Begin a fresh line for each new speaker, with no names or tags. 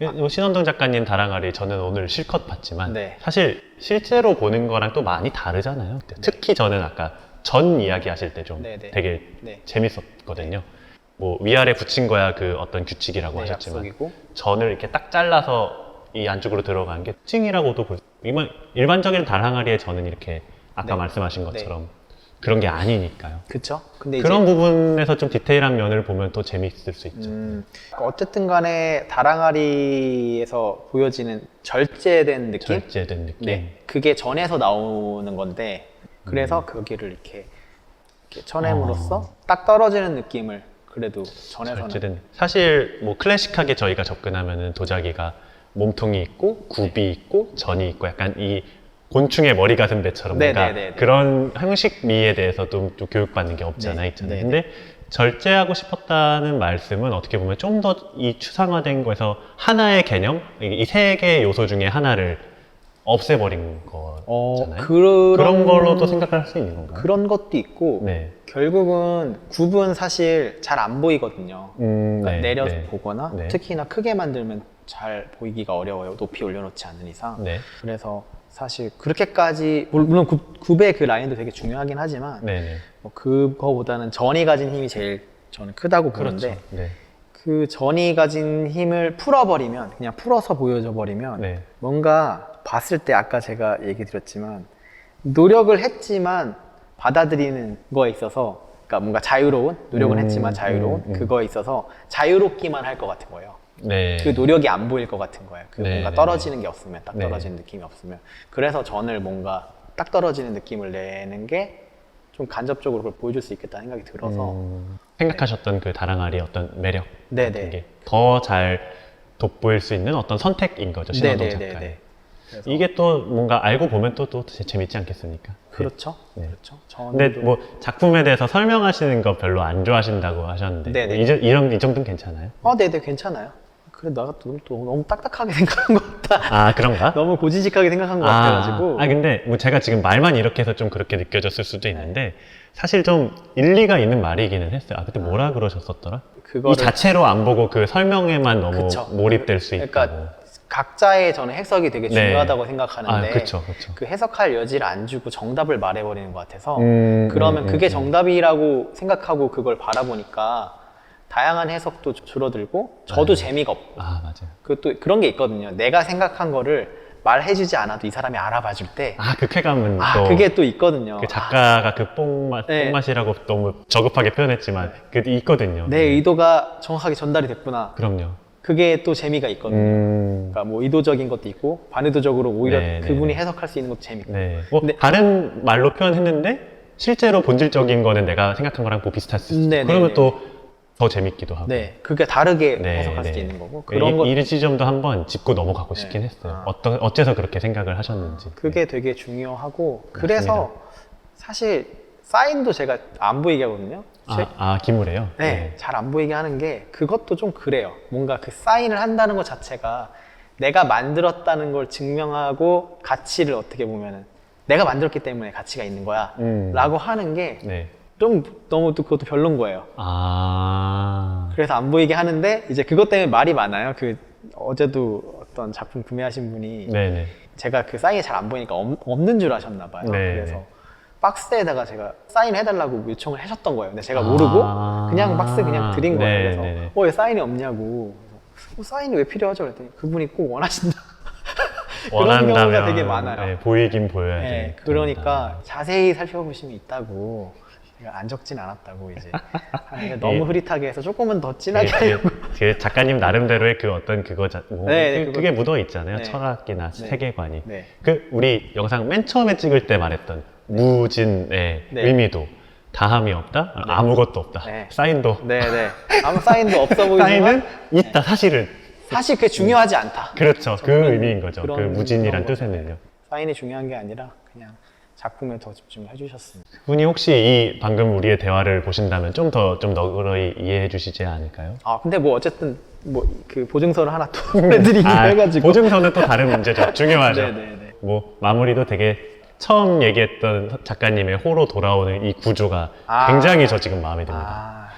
뭐 신원동 작가님 다랑아리 저는 오늘 실컷 봤지만
네.
사실 실제로 보는 거랑 또 많이 다르잖아요. 특히 저는 아까 전 이야기 하실 때 좀
네, 네.
되게
네.
재밌었거든요. 뭐 위아래 붙인 거야 그 어떤 규칙이라고
네,
하셨지만
약속이고.
전을 이렇게 딱 잘라서 이 안쪽으로 들어간 게 특징이라고도 볼 수. 일반 일반적인 다랑아리의 전은 이렇게 아까
네.
말씀하신 것처럼 그런 게 아니니까요.
그쵸? 근데
그런 부분에서 좀 디테일한 면을 보면 또 재미있을 수 있죠.
음, 어쨌든 간에 다랑아리에서 보여지는 절제된 느낌?
절제된 느낌.
네. 그게 전에서 나오는 건데, 그래서 거기를 이렇게, 이렇게 쳐냄으로써 딱 떨어지는 느낌을 그래도 전에서는.
절제된. 사실 뭐 클래식하게 저희가 접근하면은 도자기가 몸통이 있고 굽이 있고 전이 있고 약간 이 곤충의 머리 같은 배처럼
네,
뭔가
네, 네, 네.
그런 형식 미에 대해서도 또 교육받는 게 없잖아
네,
있잖아요.
네,
근데 절제하고 싶었다는 말씀은 어떻게 보면 좀 더 이 추상화된 거에서 하나의 개념, 이 세 개의 요소 중에 하나를 없애버린
어,
거잖아요.
그런,
그런 걸로도 생각할 수 있는 건가요?
그런 것도 있고,
네.
결국은 굽은 사실 잘 안 보이거든요.
음,
그러니까
네,
내려서
네.
보거나
네.
특히나 크게 만들면 잘 보이기가 어려워요. 높이 올려놓지 않는 이상.
네.
그래서 사실 그렇게까지 물- 물론 굽, 굽의 그 라인도 되게 중요하긴 하지만
네네.
뭐 그거보다는 전이 가진 힘이 제일 저는 크다고 보는데
그렇죠. 네.
그 전이 가진 힘을 풀어버리면 그냥 풀어서 보여져 버리면
네.
뭔가 봤을 때 아까 제가 얘기 드렸지만 노력을 했지만 받아들이는 거에 있어서 그러니까 뭔가 자유로운 노력은
음,
했지만 자유로운
음, 음.
그거에 있어서 자유롭기만 할 것 같은 거예요.
네.
그 노력이 안 보일 것 같은 거예요. 그
네,
뭔가
네,
떨어지는 게 없으면 딱
네.
떨어지는 느낌이 없으면 그래서 전을 뭔가 딱 떨어지는 느낌을 내는 게 좀 간접적으로 그걸 보여줄 수 있겠다는 생각이 들어서
음, 생각하셨던 그 다랑아리의 어떤 매력
네네.
같은 게더 잘 돋보일 수 있는 어떤 선택인 거죠 신원동
네네네네.
작가의
그래서
이게 또 뭔가 알고 보면 또, 또 재밌지 않겠습니까?
그렇죠.
네.
그렇죠.
근데 뭐 작품에 대해서 설명하시는 거 별로 안 좋아하신다고 하셨는데
네네.
이, 정- 이런 이 정도는 괜찮아요?
어, 네네 괜찮아요. 그래 나가 또, 또 너무 딱딱하게 생각한 것 같다.
아 그런가?
너무 고지식하게 생각한 것 같아가지고.
아 근데 뭐 제가 지금 말만 이렇게 해서 좀 그렇게 느껴졌을 수도 있는데 사실 좀 일리가 있는 말이기는 했어요. 아 그때 뭐라 그러셨었더라?
그거를
이 자체로 안 보고 그 설명에만 너무
그쵸.
몰입될 수.
그러니까 각자의 저는 해석이 되게
네.
중요하다고
아
생각하는데
그렇죠, 그렇죠.
그 해석할 여지를 안 주고 정답을 말해버리는 것 같아서
음,
그러면
음,
그게
음,
정답이라고 생각하고 그걸 바라보니까 다양한 해석도 줄어들고 저도 재미가 없고
아 맞아요.
그또 그런 게 있거든요. 내가 생각한 거를 말해주지 않아도 이 사람이 알아봐 줄 때.
아 그 쾌감은
아,
또
그게 또 있거든요.
그 작가가 그 뽕맛
네.
뽕맛이라고 너무 저급하게 표현했지만 그 있거든요.
내 의도가 정확하게 전달이 됐구나.
그럼요.
그게 또 재미가 있거든요.
음.
그러니까 뭐 의도적인 것도 있고 반의도적으로 오히려
네, 네,
그분이
네.
해석할 수 있는 것도 재밌고.
네. 뭐
근데-
다른 말로 표현했는데 실제로 본질적인 거는 내가 생각한 거랑 뭐 비슷할 수 있어.
네, 네,
그러면
네.
또 더 재밌기도 하고.
네, 그게 다르게
네,
해석할
네.
수도 있는 거고 그런
이, 것이 지점도 한번 짚고 넘어가고
네.
싶긴 했어요.
아.
어떤 어째서 그렇게 생각을 하셨는지.
그게 되게 중요하고 그래서 사실 사인도 제가 안 보이게 하거든요. 제-
아, 아 기물이에요.
네, 잘 안 보이게 하는 게 그것도 좀 그래요. 뭔가 그 사인을 한다는 것 자체가 내가 만들었다는 걸 증명하고 가치를 어떻게 보면은 내가 만들었기 때문에 가치가 있는 거야.
음.
라고 하는 게 좀
네.
너무 또 그것도 별론 거예요.
아.
그래서 안 보이게 하는데 이제 그것 때문에 말이 많아요. 그 어제도 어떤 작품 구매하신 분이
네네.
제가 그 사인이 잘 안 보이니까 없, 없는 줄 아셨나 봐요.
네.
그래서 박스에다가 제가 사인 해달라고 요청을 하셨던 거예요. 근데 제가
아.
모르고 그냥 박스 그냥 드린 거예요.
네,
그래서. 어, 왜 사인이 없냐고. 그래서 어, 사인이 왜 필요하죠? 그랬더니 그분이 꼭 원하신다. 그런 경우가
원한다면
되게 많아요.
네, 보이긴 보여야지.
네, 그러니까 자세히 살펴보시면 있다고. 안 적진 않았다고 이제 하는데 너무
예.
흐릿하게 해서 조금은 더 진하게
그,
하려고.
그, 그 작가님 나름대로의 그 어떤 그거 자, 뭐,
네, 네,
그,
그거-
게 묻어 있잖아요.
네.
철학이나
네.
세계관이.
네.
그 우리 영상 맨 처음에 찍을 때 말했던 무진의
네.
의미도 다함이 없다, 아무것도 없다.
네.
사인도
네네. 아무 사인도 없어 보이지만
사인은 있다 사실은
사실 그게 중요하지 않다.
그렇죠. 그 의미인 거죠. 그
그런-
무진이란
그런
뜻에는요.
사인이 중요한 게 아니라 그냥 작품에 더 집중을 해주셨으면.
분이 혹시 이 방금 우리의 대화를 보신다면 좀 더 좀 너그러이 이해해 주시지 않을까요?
아 근데 뭐 어쨌든 뭐 그 보증서를 하나 또 보내드리기로
아,
해가지고.
보증서는 또 다른 문제죠. 중요하죠.
네네네.
뭐 마무리도 되게 처음 얘기했던 작가님의 호로 돌아오는 이 구조가
아.
굉장히 저 지금 마음에 듭니다.
아